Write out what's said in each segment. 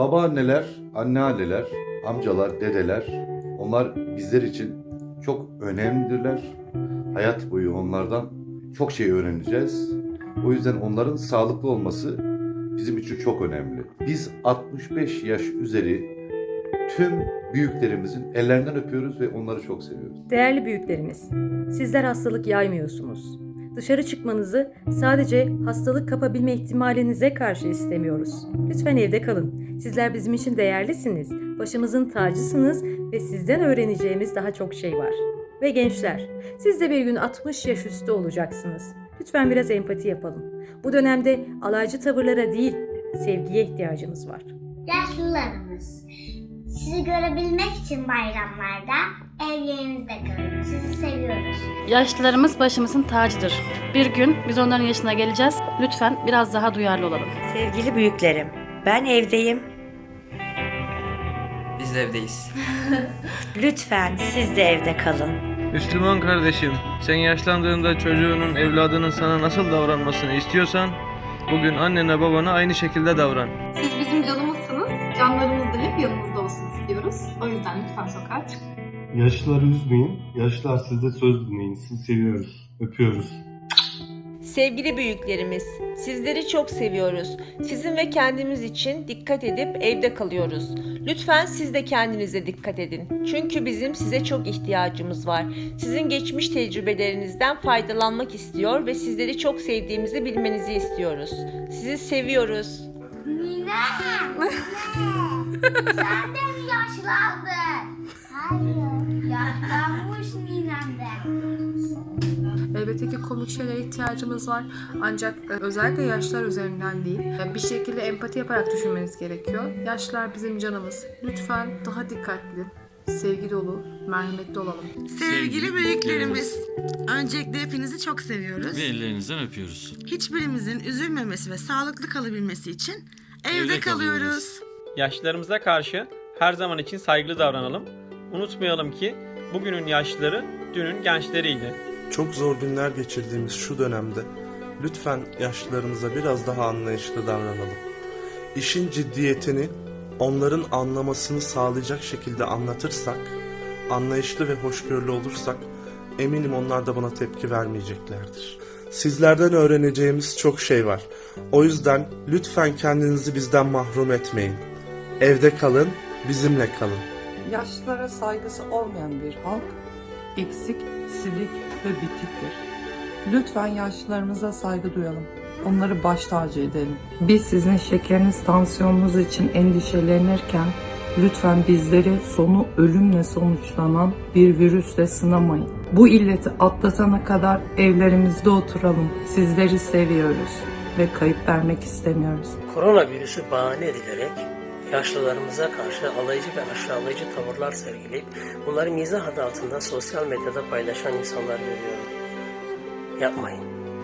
Babaanneler, anneanneler, amcalar, dedeler onlar bizler için çok önemlidirler. Hayat boyu onlardan çok şey öğreneceğiz. O yüzden onların sağlıklı olması bizim için çok önemli. Biz 65 yaş üzeri tüm büyüklerimizin ellerinden öpüyoruz ve onları çok seviyoruz. Değerli büyüklerimiz, sizler hastalık yaymıyorsunuz. Dışarı çıkmanızı sadece hastalık kapabilme ihtimalinize karşı istemiyoruz. Lütfen evde kalın. Sizler bizim için değerlisiniz. Başımızın tacısınız ve sizden öğreneceğimiz daha çok şey var. Ve gençler, siz de bir gün 60 yaş üstü olacaksınız. Lütfen biraz empati yapalım. Bu dönemde alaycı tavırlara değil, sevgiye ihtiyacımız var. Yaşlılarımız. Sizi görebilmek için bayramlarda evlerinizde kalın. Sizi seviyoruz. Yaşlılarımız başımızın tacıdır. Bir gün biz onların yaşına geleceğiz. Lütfen biraz daha duyarlı olalım. Sevgili büyüklerim, ben evdeyim. Biz de evdeyiz. Lütfen siz de evde kalın. Müslüman kardeşim, sen yaşlandığında çocuğunun, evladının sana nasıl davranmasını istiyorsan, bugün annene babana aynı şekilde davran. Siz bizim canımızsınız. Canlarımız da hep yanımızda olsun istiyoruz. O yüzden lütfen sokağa çıkın. Yaşlıları üzmeyin. Yaşlılar sizde söz dinleyin. Sizi seviyoruz. Öpüyoruz. Sevgili büyüklerimiz, sizleri çok seviyoruz. Sizin ve kendimiz için dikkat edip evde kalıyoruz. Lütfen siz de kendinize dikkat edin. Çünkü bizim size çok ihtiyacımız var. Sizin geçmiş tecrübelerinizden faydalanmak istiyor ve sizleri çok sevdiğimizi bilmenizi istiyoruz. Sizi seviyoruz. Nine! Sen de mi yaşlandın? Hayır. Yaşlanmış ninem de. Elbette ki komik şeylere ihtiyacımız var. Ancak e, özellikle yaşlar üzerinden değil. Bir şekilde empati yaparak düşünmeniz gerekiyor. Yaşlar bizim canımız. Lütfen daha dikkatli, sevgi dolu, merhametli olalım. Sevgili büyüklerimiz, öncelikle hepinizi çok seviyoruz. Ve ellerinizden öpüyoruz. Hiçbirimizin üzülmemesi ve sağlıklı kalabilmesi için evde, Evde kalıyoruz. kalıyoruz. Yaşlılarımıza karşı her zaman için saygılı davranalım. Unutmayalım ki bugünün yaşlıları dünün gençleriydi. Çok zor günler geçirdiğimiz şu dönemde lütfen yaşlılarımıza biraz daha anlayışlı davranalım. İşin ciddiyetini onların anlamasını sağlayacak şekilde anlatırsak, anlayışlı ve hoşgörülü olursak eminim onlar da buna tepki vermeyeceklerdir. Sizlerden öğreneceğimiz çok şey var. O yüzden lütfen kendinizi bizden mahrum etmeyin. Evde kalın, bizimle kalın. Yaşlılara saygısı olmayan bir halk eksik, silik ve bitiktir. Lütfen yaşlılarımıza saygı duyalım. Onları baş tacı edelim. Biz sizin şekeriniz, tansiyonunuz için endişelenirken lütfen bizleri sonu ölümle sonuçlanan bir virüsle sınamayın. Bu illeti atlatana kadar evlerimizde oturalım. Sizleri seviyoruz ve kayıp vermek istemiyoruz. Koronavirüsü bahane edilerek yaşlılarımıza karşı alaycı ve aşağılayıcı tavırlar sergileyip bunları mizah adı altında sosyal medyada paylaşan insanlar görüyorum. Yapmayın.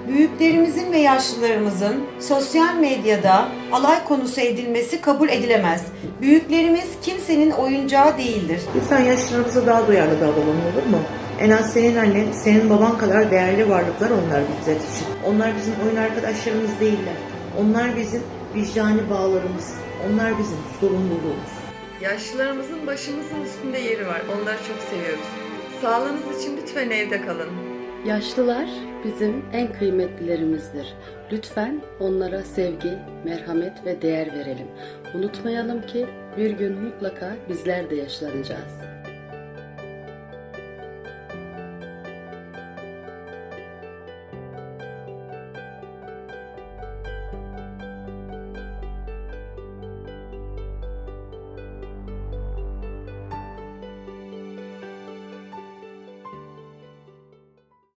Büyüklerimizin ve yaşlılarımızın sosyal medyada alay konusu edilmesi kabul edilemez. Büyüklerimiz kimsenin oyuncağı değildir. Lütfen yaşlılarımıza daha duyarlı davranalım olur mu? En az senin annen, senin baban kadar değerli varlıklar onlar bizler için. Onlar bizim oyun arkadaşlarımız değiller. Onlar bizim vicdani bağlarımız. Onlar bizim sorumluluğumuz. Yaşlılarımızın başımızın üstünde yeri var. Onları çok seviyoruz. Sağlığınız için lütfen evde kalın. Yaşlılar bizim en kıymetlilerimizdir. Lütfen onlara sevgi, merhamet ve değer verelim. Unutmayalım ki bir gün mutlaka bizler de yaşlanacağız.